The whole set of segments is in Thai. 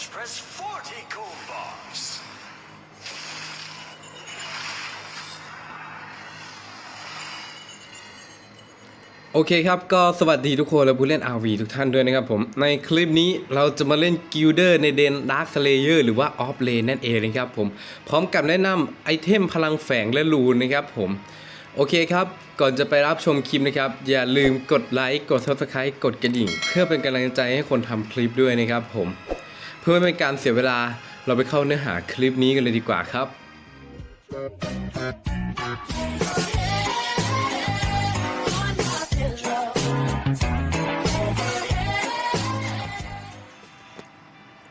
challenge, press 40 gold bars. โอเคครับ ก็สวัสดีทุกคนและผู้เล่น RV ทุกท่านด้วยนะครับผม ในคลิปนี้เราจะมาเล่นกิลเดอร์ในเดน Dark Slayer หรือว่า Off Lane นั่นเองนะครับผม พร้อมกับแนะนำไอเทมพลังแฝงและรูนนะครับผมโอเคครับ ก่อนจะไปรับชมคลิปนะครับ อย่าลืมกดไลค์ กด Subscribe กดกระดิ่ง เพื่อเป็นกำลังใจให้คนทำคลิปด้วยนะครับผม พื่อไม่เป็นการเสียเวลาเราไปเข้าเนื้อหาคลิปนี้กันเลยดีกว่าครับ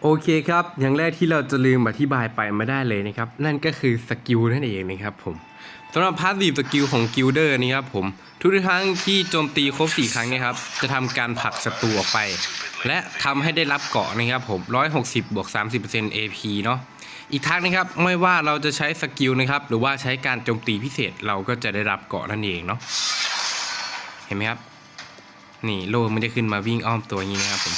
โอเคครับ อย่างแรกที่เราจะลืมอธิบายไปไม่ได้เลยนะครับ นั่นก็คือสกิลนั่นเองนะครับผม สำหรับพาสซีฟสกิลของกิลเดอร์นี่ครับผมทุกครั้งที่โจมตีครบ 4 ครั้งเนะครับ จะทำการผลักศัตรูออกไป และทำให้ได้รับเกาะนะครับผม 160 บวก 30% AP เนาะอีกทั้งนะครับไม่ว่าเราจะใช้สกิลนะครับ หรือว่าใช้การโจมตีพิเศษเราก็จะได้รับเกาะนั่นเองเนาะเห็นไหมครับ นี่โล่ไม่ได้ขึ้นมาวิ่งอ้อมตัวงนี้นะครับผม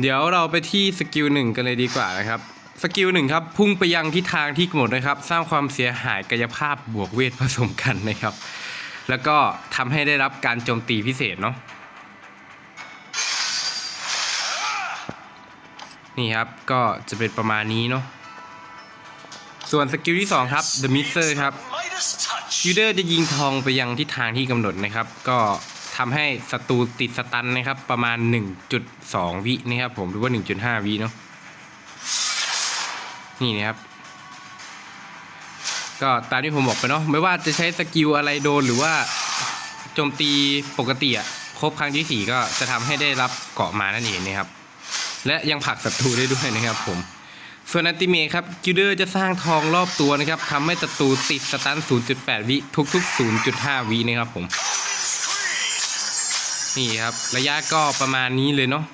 เดี๋ยวเราไปที่สกิลหนึ่งกันเลยดีกว่านะครับ สกิลหนึ่งครับ พุ่งไปยังทิศทางที่กำหนดนะครับ สร้างความเสียหายกายภาพบวกเวทผสมกันนะครับ แล้วก็ทำให้ได้รับการโจมตีพิเศษเนาะนี่ครับ ก็จะเป็นประมาณนี้เนาะส่วนสกิลที่ 2 ครับ The Mister ครับยูเดอร์จะยิงทองไปยังทิศทางที่กำหนดนะครับ ก็ทำให้ศัตรูติดสตันนะครับ ประมาณ 1.2 วินะครับผมหรือว่า 1.5 วิเนาะ นี่นะครับ ก็ตามที่ผมบอกไปเนาะไม่ว่าจะใช้สกิลอะไรโดนหรือว่าโจมตีปกติอะครบครั้งที่4ก็จะทำให้ได้รับเกาะมานั่นเองนะครับ และยังผลักศัตรูได้ด้วยนะครับผมส่วนอันติเมครับกิลเดอร์จะสร้างทองรอบตัวนะครับทำให้ศัตรูติดสตัน 0.8 วิทุกๆ 0.5 วินะครับผม นี่ครับ ระยะก็ประมาณนี้เลยเนาะ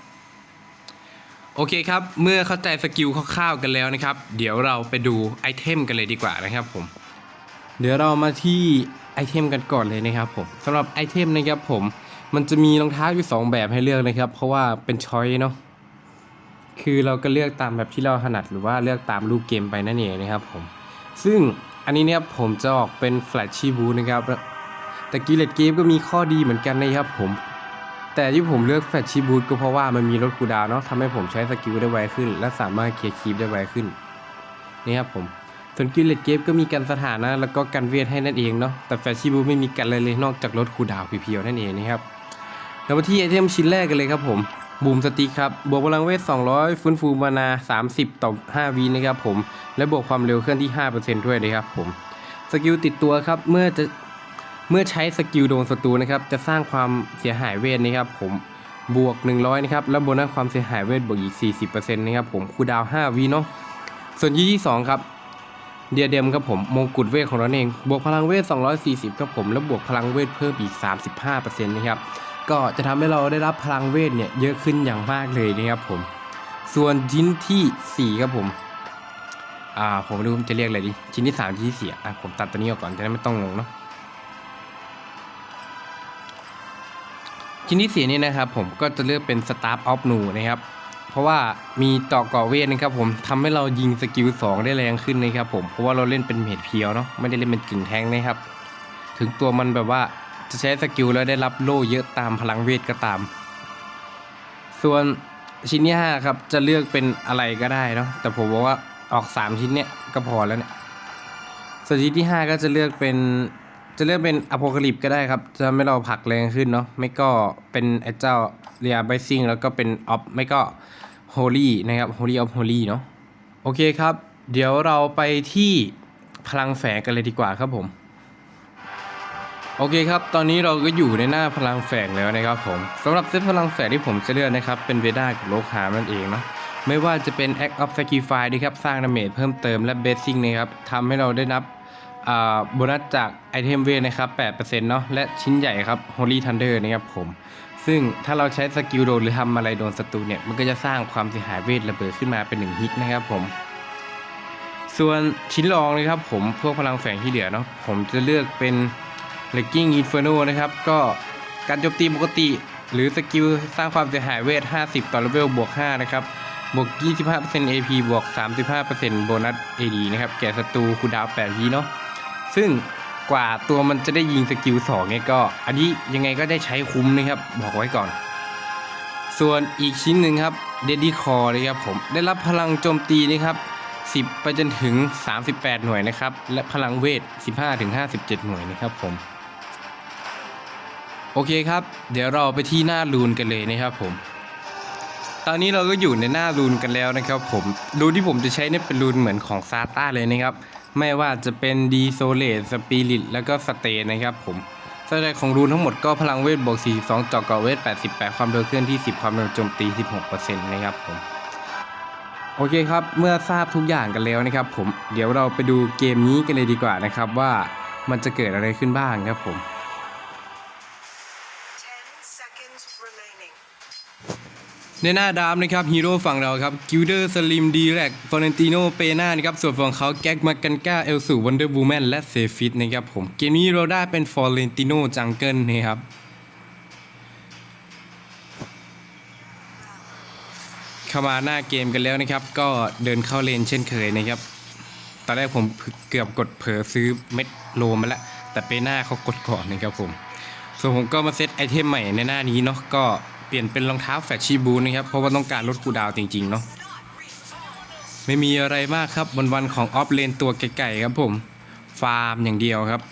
โอเคครับ เมื่อเข้าใจสกิลคร่าวๆกันแล้วนะครับ เดี๋ยวเราไปดูไอเทมกันเลยดีกว่านะครับผม เดี๋ยวเรามาที่ไอเทมกันก่อนเลยนะครับผมสำหรับไอเทมนะครับผม มันจะมีรองเท้าอยู่สองแบบให้เลือกนะครับ เพราะว่าเป็นช้อยเนาะ คือเราก็เลือกตามแบบที่เราถนัดหรือว่าเลือกตามรูปเกมไปนั่นเองนะครับผม ซึ่งอันนี้เนี่ยผมจะออกเป็นแฟลชชีบูนะครับ แต่กิเลตเกมก็มีข้อดีเหมือนกันนะครับผม แต่ที่ผมเลือกแฟชชีบูก็เพราะว่ามันมีลดคูดาวเนาะทำให้ผมใช้สกิลได้ไวขึ้น และสามารถเคลียร์คีปได้ไวขึ้นนี่ครับผมส่วนกิลเลตเกมก็มีกันสถานะ แล้วก็กันเวทให้นั่นเองเนาะแต่แฟชชีบูไม่มีกันเลยเลยนอกจากลดคูดาวเพียวๆนั่นเองนะครับเรามาที่ไอเทมชิ้นแรกกันเลยครับผมบูมสติครับ บวกพลังเวท 200 ฟื้นฟูมานา 30 ต่อ 5วินะครับผม และบวกความเร็วเคลื่อนที่ 5%ด้วยนะครับผม สกิลติดตัวครับ เมื่อจะ เมื่อใช้สกิลโดนศัตรูนะครับ จะสร้างความเสียหายเวทนะครับ ผมบวก 100 นะครับ และโบนัสความเสียหายเวทบวกอีก 40%นะครับผมคูดาว 5วิเนาะส่วนยี่ที่2ครับเดียเดมครับผมมงกุฎเวทของเราเอง บวกพลังเวท 240ครับผมและบวกพลังเวทเพิ่มอีก 35%นะครับก็จะทำให้เราได้รับพลังเวทเนี่ยเยอะขึ้นอย่างมากเลยนะครับผม ส่วนชิ้นทีสี่4ครับผมอ่าผมไม่รู้จะเรียกอะไรดีชิ้นที่3ชิ้นที่4อะผมตัดตัวนี้ออกก่อนจะได้ไม่ต้องงงเนาะ ชิ้นที่สี่นี่นะครับผมก็จะเลือกเป็น Staff of Nu นะครับ เพราะว่ามีต่อก่อเวทนะครับผมทำให้เรายิงสกิล 2 ได้แรงขึ้นนะครับผม เพราะว่าเราเล่นเป็นเมดเพียวเนาะไม่ได้เล่นเป็นกึ่งแทงนะครับ ถึงตัวมันแบบว่าจะใช้สกิลแล้วได้รับโล่เยอะตามพลังเวทก็ตาม ส่วนชิ้นที่ห้าครับจะเลือกเป็นอะไรก็ได้เนาะแต่ผมบอกว่าออก 3 ชิ้นเนี่ยก็พอแล้วเนี่ยส่วนชิ้นที่ 5 ก็จะเลือกเป็น จะเลือกเป็นอโพคาลิปก็ได้ครับ จะทำให้เราผลักแรงขึ้นเนาะไม่ก็เป็นไอ้เจ้าเรียไบซิงแล้วก็เป็นออฟไม่ก็โฮลี่นะครับโฮลี่ออฟโฮลี่เนาะโอเคครับ เดี๋ยวเราไปที่พลังแฝงกันเลยดีกว่าครับผมโอเคครับ ตอนนี้เราก็อยู่ในหน้าพลังแฝงแล้วนะครับผมสำหรับเซตพลังแฝงที่ผมจะเลือกนะครับ เป็นเวด้ากับโลคานั่นเองเนาะไม่ว่าจะเป็น Act of Sacrifice นะครับ สร้างดาเมจเพิ่มเติมและ Basing นะครับทำให้เราได้นับ โบนัสจากไอเทมเวทนะครับ8%เนาะและชิ้นใหญ่ครับ Holy Thunder นะครับผม ซึ่งถ้าเราใช้สกิลโดนหรือทำอะไรโดนศัตรูเนี่ย มันก็จะสร้างความเสียหายเวทระเบิดขึ้นมาเป็น1ฮิตนะครับผม ส่วนชิ้นรองนะครับผมพวกพลังแฝงที่เหลือเนาะผมจะเลือกเป็น l e g g i n g Inferno นะครับ ก็การโจมตีปกติ หรือสกิลสร้างความเสียหายเวท 50 ต่อเลเวลบวก 5 นะครับบวก 25% AP บวก 35%โบนัส AD นะครับ แก่ศัตรูคูดาว8ทีเนาะ ซึ่งกว่าตัวมันจะได้ยิงสกิล2เนี่ยก็ อันนี้ยังไงก็ได้ใช้คุ้มนะครับ บอกไว้ก่อน ส่วนอีกชิ้นหนึ่งครับเดดดี้คอร์นะครับผมได้รับพลังโจมตีนะครับ10 ไปจนถึง 38 หน่วยนะครับ และพลังเวท 15 ถึง 57 หน่วยนะครับผม โอเคครับ เดี๋ยวเราไปที่หน้ารูนกันเลยนะครับผม ตอนนี้เราก็อยู่ในหน้ารูนกันแล้วนะครับผม รูนที่ผมจะใช้เนี่ยเป็นรูนเหมือนของซาต้าเลยนะครับ ไม่ว่าจะเป็นดีโซเลตสปิริตแล้วก็สเตนนะครับผมสเตนของรูนทั้งหมดก็พลังเวทบวก 42เจาะเกาะเวท 88 ความเร็วเคลื่อนที่ 10 ความเร็วโจมตี 16%นะครับผมโอเคครับ เมื่อทราบทุกอย่างกันแล้วนะครับผม เดี๋ยวเราไปดูเกมนี้กันเลยดีกว่านะครับว่ามันจะเกิดอะไรขึ้นบ้างครับผม10 seconds remaining. ในหน้าดามนะครับฮีโร่ฝั่งเราครับกิลเดอร์สลิมดีแรกฟอร์เรนติโนเปนานะครับส่วนฝั่งเขาแก๊กมากันก้าเอลสูวันเดอร์บูแมนและเซฟิตนะครับผมเกมนี้เราได้เป็นฟอร์เรนติโนจังเกิลนะครับเข้ามาหน้าเกมกันแล้วนะครับ ก็เดินเข้าเลนเช่นเคยนะครับ ตอนแรกผมเกือบกดเผลอซื้อเม็ดโลมาแล้วแต่เปน่าเขากดก่อนนะครับผมส่วนผมก็มาเซตไอเทมใหม่ในหน้านี้เนาะก็ เปลี่ยนเป็นรองเท้าแฟชชี่บูทนะครับ เพราะว่าต้องการลดคูดาวจริง ๆ เนาะไม่มีอะไรมากครับบนวันของออฟเลนตัวไก่ๆครับผม ฟาร์มอย่างเดียวครับ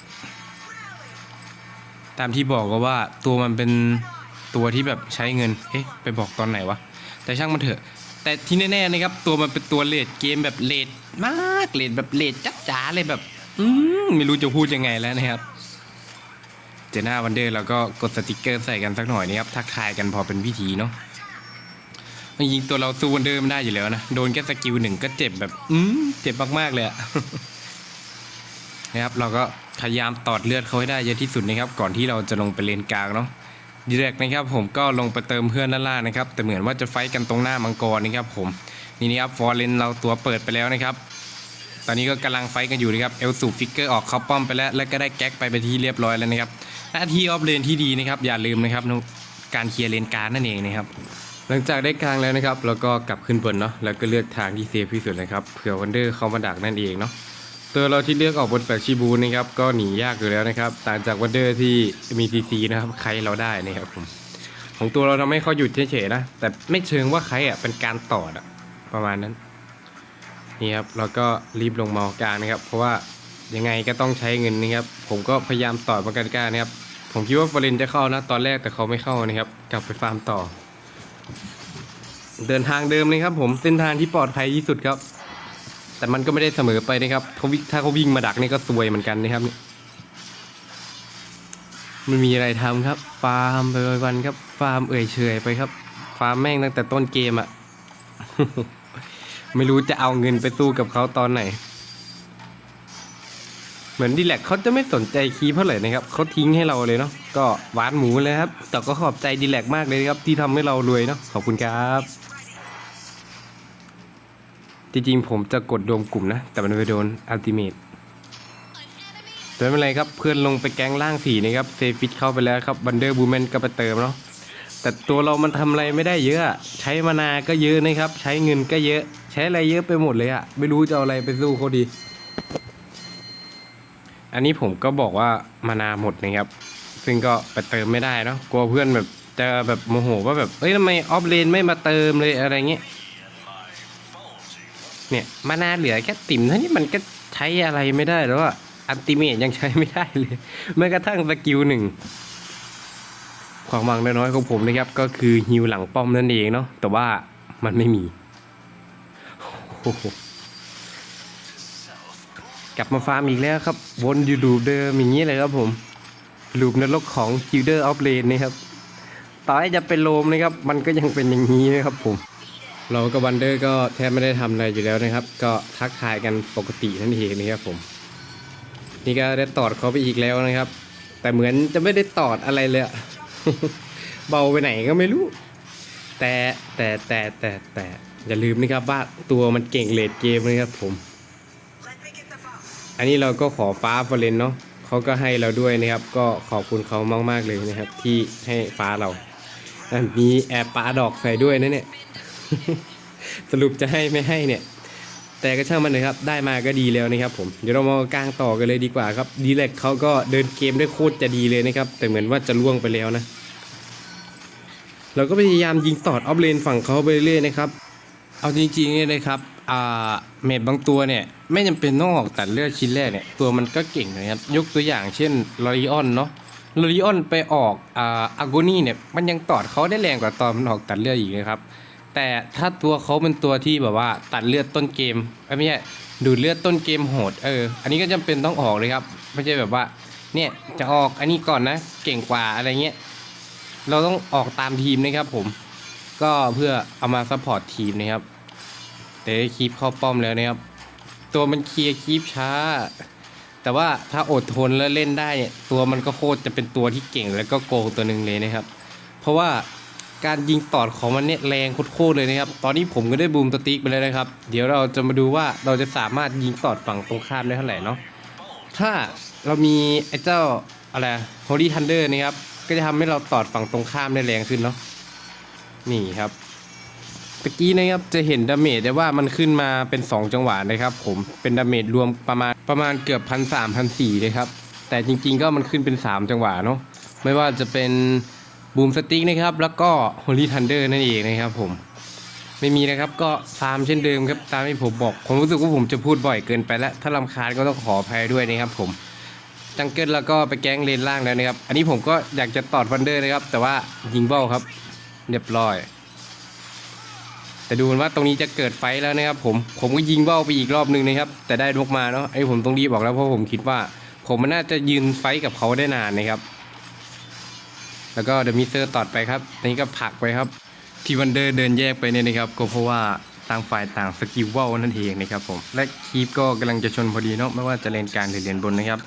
ตามที่บอกก็ว่าตัวมันเป็นตัวที่แบบใช้เงิน เอ๊ะ ไปบอกตอนไหนวะ แต่ช่างมันเถอะ แต่ที่แน่ๆนะครับ ตัวมันเป็นตัวเลดเกมแบบเลดมากเลดแบบเลดจัดจ๋าเลยแบบ อืมไม่รู้จะพูดยังไงแล้วนะครับ เจอหน้าวันเดอร์เราก็กดสติกเกอร์ใส่กันสักหน่อยนะครับทักทายกันพอเป็นพิธีเนาะจริงตัวเราสู้วันเดอร์ไม่ได้อยู่แล้วนะโดนแค่สกิลหนึ่งก็เจ็บแบบอืมเจ็บมากๆเลยอะนะครับเราก็พยายามตอดเลือดเขาให้ได้เยอะที่สุดนะครับก่อนที่เราจะลงไปเลนกลางเนาะดีแรกนะครับผมก็ลงไปเติมเพื่อนด้านล่างนะครับแต่เหมือนว่าจะไฟท์กันตรงหน้ามังกรนะครับผมนี่นะครับฟอร์เรนเราตัวเปิดไปแล้วนะครับ ตอนนี้ก็กำลังไฟท์กันอยู่นะครับเอลสูฟิกเกอร์ออกเข้าป้อมไปแล้ว แล้วก็ได้แก๊กไปไปที่เรียบร้อยแล้วนะครับ หน้าที่ออฟเลนที่ดีนะครับอย่าลืมนะครับการเคลียร์เลนกลางนั่นเองนะครับหลังจากได้กลางแล้วนะครับเราก็กลับขึ้นบนเนาะแล้วก็เลือกทางที่เซฟที่สุดนะครับเผื่อวันเดอร์เข้ามาดักนั่นเองเนาะตัวเราที่เลือกออกบนแฟชิบูนะครับก็หนียากอยู่แล้วนะครับต่างจากวันเดอร์ที่มีซีซีนะครับใครเราได้นะครับผมของตัวเราทำให้เขาหยุดเฉยๆนะแต่ไม่เชิงว่าใครอะเป็นการต่อดอะประมาณนั้นนี่ครับเราก็รีบลงมอกลางนะครับ เพราะว่า ยังไงก็ต้องใช้เงินนะครับ ผมก็พยายามต่อมากันกล้านะครับ ผมคิดว่าฟอร์เรนจะเข้านะตอนแรกแต่เขาไม่เข้านะครับ กลับไปฟาร์มต่อ เดินทางเดิมเลยครับ ผมเส้นทางที่ปลอดภัยที่สุดครับ แต่มันก็ไม่ได้เสมอไปนะครับเขาวิ่งถ้าเขาวิ่งมาดักนี่ก็ซวยเหมือนกันนะครับไม่มีอะไรทำครับ ฟาร์มไปวันครับ ฟาร์มเอื่อยเฉยไปครับ ฟาร์มแม่งตั้งแต่ต้นเกมอะไม่รู้จะเอาเงินไปสู้กับเขาตอนไหน เหมือนดีแลกเขาจะไม่สนใจคีย์เท่าไหร่นะครับเขาทิ้งให้เราเลยเนาะก็หวานหมูเลยครับแต่ก็ขอบใจดีแลกมากเลยครับที่ทำให้เรารวยเนาะขอบคุณครับจริงๆผมจะกดรวมกลุ่มนะ แต่มันไปโดนอัลติเมทแต่ไม่เป็นไรครับเพื่อนลงไปแก๊งล่างสีนะครับเซฟิตเข้าไปแล้วครับบันเดอร์บูแมนก็ไปเติมเนาะแต่ตัวเรามันทำอะไรไม่ได้เยอะอะ ใช้มานาก็เยอะนะครับ ใช้เงินก็เยอะ ใช้อะไรเยอะไปหมดเลยอะไม่รู้จะเอาอะไรไปสู้เขาดี อันนี้ผมก็บอกว่ามานาหมดนะครับ ซึ่งก็ไปเติมไม่ได้เนาะกลัวเพื่อนแบบจะแบบโมโหว่าแบบเอ้ยทำไมออฟเลนไม่มาเติมเลยอะไรเงี้ยเนี่ยมานาเหลือแค่ติ่มเท่านี้มันก็ใช้อะไรไม่ได้แล้วอะอันติเมตยังใช้ไม่ได้เลยแม้กระทั่งสกิลหนึ่งความหวังน้อยๆของผมนะครับก็คือฮิวหลังป้อมนั่นเองเนาะแต่ว่ามันไม่มีโอ้โห กลับมาฟาร์มอีกแล้วครับ วนอยู่ลูปเดิมอย่างนี้เลยครับผมลูปนรกของ g i l d e r of Lane นะครับต่อให้จะเป็นโลมนะครับ มันก็ยังเป็นอย่างนี้นะครับผม เรากับวันเดอร์ก็แทบไม่ได้ทำอะไรอยู่แล้วนะครับ ก็ทักทายกันปกตินั่นเองนะครับผม นี่ก็ได้ตอดเขาไปอีกแล้วนะครับ แต่เหมือนจะไม่ได้ตอดอะไรเลยเบาไปไหนก็ไม่รู้ แต่แต่แต่แต่แต่อย่าลืมนะครับว่าตัวมันเก่งเลดเกมนะครับผม อันนี้เราก็ขอฟ้าฟอร์เรนเนาะเขาก็ให้เราด้วยนะครับ ก็ขอบคุณเขามากๆเลยนะครับ ที่ให้ฟ้าเรามีแอบปาดอกใส่ด้วยนะเนี่ย สรุปจะให้ไม่ให้เนี่ย แต่ก็ช่างมันเลยครับ ได้มาก็ดีแล้วนะครับ ผม เดี๋ยวเรามากลางต่อกันเลยดีกว่าครับ ดีแลกเขาก็เดินเกมได้โคตรจะดีเลยนะครับ แต่เหมือนว่าจะล่วงไปแล้วนะ เราก็พยายามยิงตอดออฟเลนฝั่งเขาไปเรื่อยๆนะครับ เอาจริงๆเนี่ยนะครับอ่าเมดบางตัวเนี่ยไม่จำเป็นต้องออกตัดเลือดชิ้นแรกเนี่ยตัวมันก็เก่งนะครับยกตัวอย่างเช่นลอริออนเนาะลอริออนไปออกอ่าอากูนี่เนี่ยมันยังตอดเขาได้แรงกว่าตอนมันออกตัดเลือดอีกนะครับแต่ถ้าตัวเขาเป็นตัวที่แบบว่าตัดเลือดต้นเกมอ้ยไม่ใช่ดูดเลือดต้นเกมโหดเอออันนี้ก็จำเป็นต้องออกเลยครับไม่ใช่แบบว่าเนี่ยจะออกอันนี้ก่อนนะเก่งกว่าอะไรเงี้ยเราต้องออกตามทีมนะครับผม ก็เพื่อเอามาซัพพอร์ตทีมนะครับ แต่คีปเข้าป้อมแล้วนะครับ ตัวมันเคลียร์คีปช้า แต่ว่าถ้าอดทนแล้วเล่นได้เนี่ย ตัวมันก็โคตรจะเป็นตัวที่เก่งแล้วก็โกงตัวหนึ่งเลยนะครับ เพราะว่าการยิงตอดของมันเนี่ยแรงโคตรเลยนะครับ ตอนนี้ผมก็ได้บูมสติ๊กไปแล้วนะครับ เดี๋ยวเราจะมาดูว่าเราจะสามารถยิงตอดฝั่งตรงข้ามได้เท่าไหร่เนาะ ถ้าเรามีไอ้เจ้าอะไร Holy Thunder นะครับ ก็จะทำให้เราตอดฝั่งตรงข้ามได้แรงขึ้นเนาะ นี่ครับตะกี้นะครับจะเห็นดาเมจได้ว่ามันขึ้นมาเป็น 2 จังหวะนะครับ ผมเป็นดาเมจรวมประมาณประมาณเกือบพันสามพันสี่เลยครับ แต่จริงๆก็มันขึ้นเป็น 3 จังหวะเนาะไม่ว่าจะเป็นบูมสติ๊กนะครับ แล้วก็ Holy Thunder นั่นเองนะครับผมไม่มีนะครับก็ตามเช่นเดิมครับตามที่ผมบอก ผมรู้สึกว่าผมจะพูดบ่อยเกินไปแล้ว ถ้าลำคาญก็ต้องขออภัยด้วยนะครับผมจังเกิลแล้วก็ไปแก๊งเลนล่างแล้วนะครับ อันนี้ผมก็อยากจะตอดวันเดอร์นะครับ แต่ว่ายิงเบ้าครับ เรียบร้อย แต่ดูเหมือนว่าตรงนี้จะเกิดไฟแล้วนะครับ ผมผมก็ยิงเบ้าไปอีกรอบหนึงนะครับ แต่ได้นกมาเนาะไอ้ผมต้องรีบบอกแล้วเพราะผมคิดว่า ผมมันน่าจะยืนไฟกับเขาได้นานนะครับ แล้วก็เดอะมิเตอร์ตอดไปครับอันนี้ก็ผักไปครับ ที่วันเดอร์เดินแยกไปเนี่ยนะครับ ก็เพราะว่าต่างฝ่ายต่างสกิลว่าวนั่นเองนะครับผมและคีปก็กำลังจะชนพอดีเนาะไม่ว่าจะเลนกลางหรือเลนบนนะครับ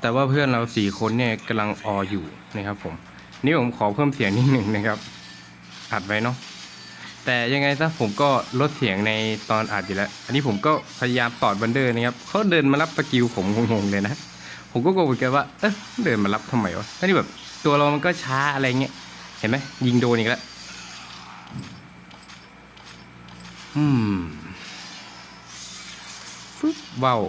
แต่ว่าเพื่อนเราสี่คนเนี่ยกำลังอออยู่นะครับผมนี่ผมขอเพิ่มเสียงนิดหนึ่งนะครับ อัดไว้เนาะแต่ยังไงซะผมก็ลดเสียงในตอนอัดอยู่แล้ว อันนี้ผมก็พยายามตอดบันเดอร์นะครับเขาเดินมารับสกิลผมงงๆเลยนะ ผมก็งงเหมือนกันว่าเอ๊ะเดินมารับทำไมวะทั้งที่แบบตัวเรามันก็ช้าอะไรเงี้ยเห็นไหมยิงโดนอีกแล้วอืมฟึบว้าว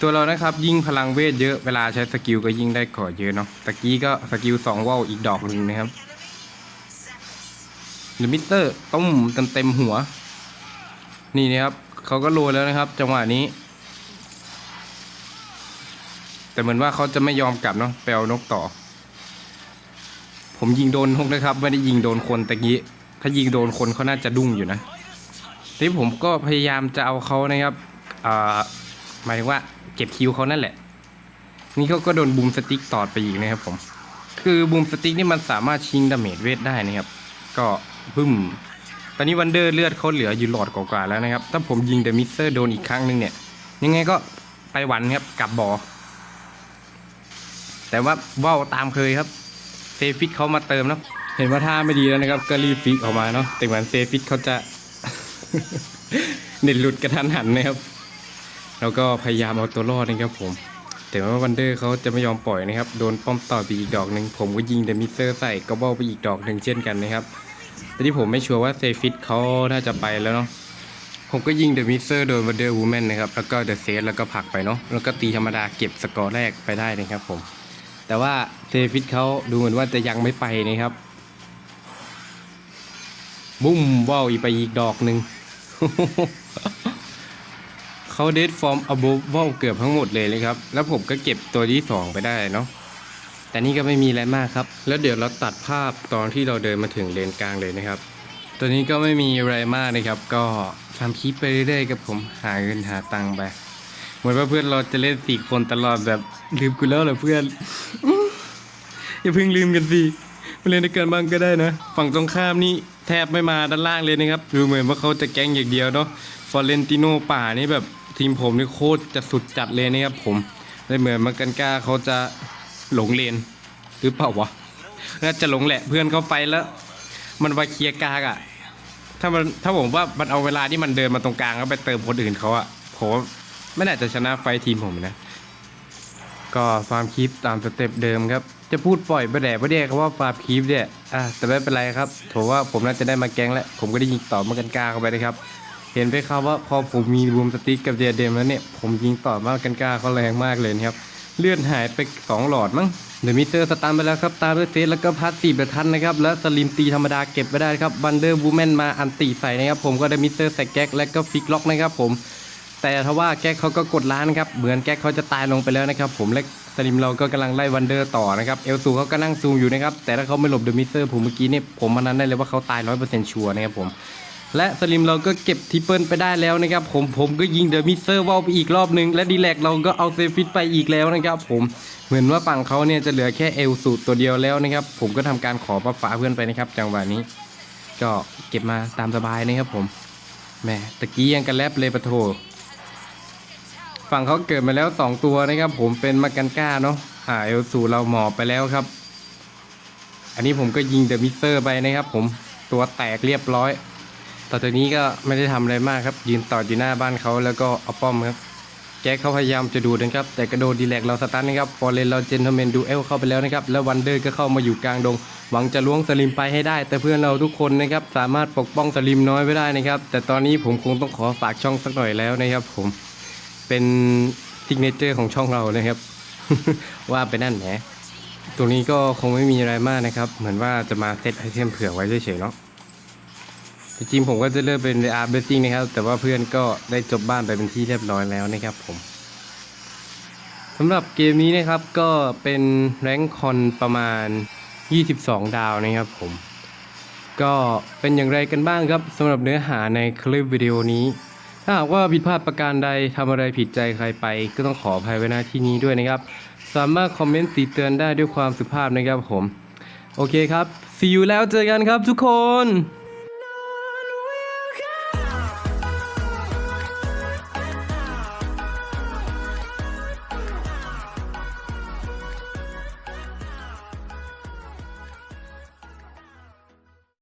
ตัวเรานะครับยิ่งพลังเวทเยอะเวลาใช้สกิลก็ยิ่งได้ก่อเยอะเนาะตะกี้ก็สกิลสองว่าวอีกดอกหนึ่งนะครับ Enemy. Seconds. หรือมิเตอร์ต้มเต็มเต็มหัว นี่นะครับเขาก็โรยแล้วนะครับ จังหวะนี้ แต่เหมือนว่าเขาจะไม่ยอมกลับเนาะไปเอานกต่อ ผมยิงโดนนกนะครับ ไม่ได้ยิงโดนคนตะกี้ถ้ายิงโดนคนเขาน่าจะดุ้งอยู่นะทีนี้ผมก็พยายามจะเอาเขานะครับอ่า หมายถึงว่าเก็บคิวเขานั่นแหละ นี่เขาก็โดนบูมสติ๊กตอดไปอีกนะครับผม คือบูมสติ๊กนี่มันสามารถชิงดาเมจเวทได้นะครับ ก็บึ้มตอนนี้วันเดอร์เลือดเขาเหลืออยู่หลอดกว่าๆแล้วนะครับ ถ้าผมยิงเดอะมิสเตอร์โดนอีกครั้งหนึ่งเนี่ย ยังไงก็ไปหวันครับกลับบอแต่ว่าว่าวตามเคยครับ เซฟิตเขามาเติมนะเห็นว่าท่าไม่ดีแล้วนะครับ ก็รีบฟิกออกมาเนาะแต่เหมือนเซฟิตเขาจะเน็ตหลุดกระทันหันนะครับ แล้วก็พยายามเอาตัวรอดนะครับผม แต่ว่าวันเดอร์เขาจะไม่ยอมปล่อยนะครับ โดนป้อมต่อไปอีกดอกหนึ่งผมก็ยิงเดอะมิสเตอร์ใส่ก็เบ้าไปอีกดอกหนึ่งเช่นกันนะครับแต่ที่ผมไม่ชัวร์ว่าเซฟิตเขาน่าจะไปแล้วเนาะผมก็ยิงเดอะมิสเตอร์โดนวันเดอร์วูแมนนะครับแล้วก็เดอะเซสแล้วก็ผลักไปเนาะแล้วก็ตีธรรมดาเก็บสกอร์แรกไปได้นะครับผม แต่ว่าเซฟิตเขาดูเหมือนว่าจะยังไม่ไปนะครับบุ้มว่าวอีไปอีกดอกหนึ่ง เขาเดดฟอร์มอ o v ว่าวเกือบทั้งหมดเลยเลยครับ แล้วผมก็เก็บตัวที่สองไปได้เนาะแต่นี่ก็ไม่มีอะไรมากครับ แล้วเดี๋ยวเราตัดภาพตอนที่เราเดินมาถึงเลนกลางเลยนะครับตัวนี้ก็ไม่มีอะไรมากนะครับ ก็ทำคลิปไปเรื่อยๆกับผมหาเงินหาตังค์ไปเหมือนว่าเพื่อนเราจะเล่นสี่คนตลอดแบบลืมกูแล้วเหรอเพื่อนอย่าเพิ่งลืมกันสิมาเล่นด้วยกันบ้างก็ได้นะ ฝั่งตรงข้ามนี่แทบไม่มาด้านล่างเลยนะครับดูเหมือนว่าเขาจะแก๊งอย่างเดียวเนาะฟอร์เรนติโนป่านี่แบบ ทีมผมนี่โคตรจะสุดจัดเลยนะครับผมเลยเหมือนมากันก้าเขาจะหลงเลนหรือเปล่าวะน่าจะหลงแหละเพื่อนเขาไปแล้ว มันไปเคลียร์กางอะถ้ามันถ้าผมว่ามันเอาเวลาที่มันเดินมาตรงกลางแล้วไปเติมคนอื่นเขาอะผมไม่น่าจะชนะไฟทีมผมนะ ก็ฟาร์มคีปตามสเต็ปเดิมครับ จะพูดปล่อยปแดดประเดียคำว่าฟาร์มคีปเนี่ยอะแต่ไม่เป็นไรครับถือว่าผมน่าจะได้มาแกงแล้วผมก็ได้ยิงต่อมากันกาเข้าไปนะครับ ห็นไหมครับว่าพอผมมีบูมสติ๊กกับเดียเดมแล้วเนี่ย ผมยิงต่อมากันกล้าเขาแรงมากเลยนะครับ เลือนหายไป 2 หลอดมั้งเดอะมิเตอร์สตาร์ไปแล้วครับ ตามด้วยเซตแล้วก็พัสซีฟเดอะทันนะครับ และสลิมตีธรรมดาเก็บไปได้ครับบันเดอร์บูแมนมาอันตีใส่นะครับ ผมก็ได้มิเตอร์ใส่แก๊กและก็ฟิกล็อกนะครับผมแต่ทว่าแก๊กเขาก็กดล้านครับ เหมือนแก๊กเขาจะตายลงไปแล้วนะครับ ผมและสลิมเราก็กำลังไล่วันเดอร์ต่อนะครับเอลซูเขาก็นั่งซูมอยู่นะครับ แต่ถ้าเขาไม่หลบเดอะมิเตอร์ผมเมื่อกี้เนี่ยผมมันนั้นได้เลยว่าเขาตายร้อยเปอร์เซ็นต์ชัวร์นะครับผม และสลิมเราก็เก็บทิปเปิลไปได้แล้วนะครับผมผมก็ยิงเดอะมิเตอร์ว่าวไปอีกรอบนึง และดีแลกเราก็เอาเซฟิตไปอีกแล้วนะครับผมเหมือนว่าฝั่งเขาเนี่ยจะเหลือแค่เอลสูตรตัวเดียวแล้วนะครับผมก็ทำการขอป้าฟ้าเพื่อนไปนะครับจังหวะนี้ ก็เก็บมาตามสบายนะครับผมแหมตะกี้ยังกันแลบเลยปะโถฝั่งเขาเกิดมาแล้ว 2 ตัวนะครับผมเป็นมากันก้าเนาะอ่าเอลสูเราหมอบไปแล้วครับ อันนี้ผมก็ยิงเดอะมิเตอร์ไปนะครับผมตัวแตกเรียบร้อย ต่อจากนี้ก็ไม่ได้ทำอะไรมากครับ ยืนต่ออยู่หน้าบ้านเขาแล้วก็เอาป้อมครับแจ็คเขาพยายามจะดูดนะครับ แต่กระโดดดีแลกเราสตันนะครับฟอร์เรนเราเจนทเมนดูเอลเข้าไปแล้วนะครับ แล้ววันเดอร์ก็เข้ามาอยู่กลางดง หวังจะล้วงสลิมไปให้ได้ แต่เพื่อนเราทุกคนนะครับ สามารถปกป้องสลิมน้อยไว้ได้นะครับ แต่ตอนนี้ผมคงต้องขอฝากช่องสักหน่อยแล้วนะครับ ผมเป็นซิกเนเจอร์ของช่องเรานะครับ ว่าไปนั่นแหมตรงนี้ก็คงไม่มีอะไรมากนะครับ เหมือนว่าจะมาเซตไอเทมเผื่อไว้เฉยๆเนาะ จริงผมก็จะเริ่มเป็นอาร์เบสซิ่งนะครับ แต่ว่าเพื่อนก็ได้จบบ้านไปเป็นที่เรียบร้อยแล้วนะครับผมสำหรับเกมนี้นะครับก็เป็นแรงคอนประมาณ 22 ดาวนะครับผม ก็เป็นอย่างไรกันบ้างครับสำหรับเนื้อหาในคลิปวิดีโอนี้ ถ้าหากว่าผิดพลาดประการใดทำอะไรผิดใจใครไป ก็ต้องขออภัยไว้ณที่นี้ด้วยนะครับ สามารถคอมเมนต์ติเตือนได้ด้วยความสุภาพนะครับผม โอเคครับ see you แล้วเจอกันครับทุกคน